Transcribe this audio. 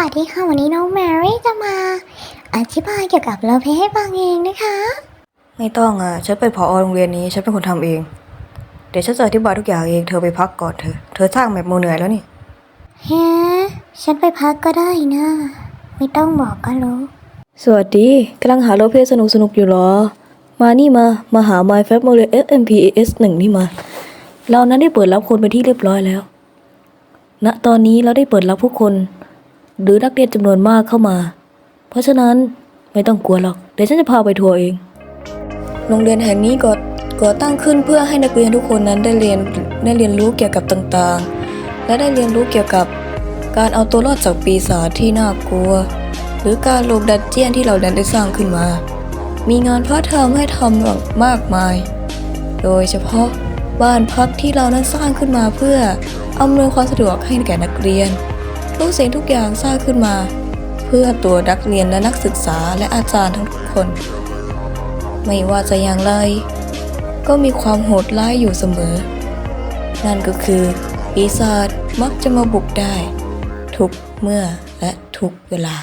วัสดีค่ะ วันนี้น้องแมรี่จะมา อธิบายเกี่ยวกับเราเพลงให้ฟังเองนะคะ ไม่ต้องอะ ฉันเป็นผอโรงเรียนนี้ ฉันเป็นคนทำเอง เดี๋ยวฉันจะอธิบายทุกอย่างเอง เธอไปพักก่อนเถอะเธอสร้างแบบโมเหนื่อยแล้วนี่เฮ้ฉันไปพักก็ได้นะ ไม่ต้องบอกก็รู้ สวัสดีกำลังหาโรลเพลย์สนุกสนุกๆอยู่เหรอ มานี่มา มาหา My f a b o l i o SMPS 1นี่มา เรานั้นได้เปิดรับคนไปนที่เรียบร้อยแล้วณตอนนี้เราได้เปิดรับผู้คน หรือนักเรียนจำนวนมากเข้ามา เพราะฉะนั้นไม่ต้องกลัวหรอก เดี๋ยวฉันจะพาไปทัวร์เอง โรงเรียนแห่งนี้ก่อก่อตั้งขึ้นเพื่อให้นักเรียนทุกคนนั้นได้เรียนได้เรียนรู้เกี่ยวกับต่างๆ และได้เรียนรู้เกี่ยวกับการเอาตัวรอดจากปีศาจที่น่ากลัว หรือการลบดันเจียนที่เรานั้นได้สร้างขึ้นมา มีงานพาร์ทไทม์ให้ทำมากมาย โดยเฉพาะบ้านพักที่เรานั้นสร้างขึ้นมาเพื่ออำนวยความสะดวกให้แก่นักเรียน ทุกสิ่งทุกอย่างสร้างขึ้นมา เพื่อตัวนักเรียนและนักศึกษาและอาจารย์ทั้งทุกคน ไม่ว่าจะอย่างไร ก็มีความโหดร้ายอยู่เสมอ นั่นก็คือปีศาจมักจะมาบุกได้ ทุกเมื่อและทุกเวลา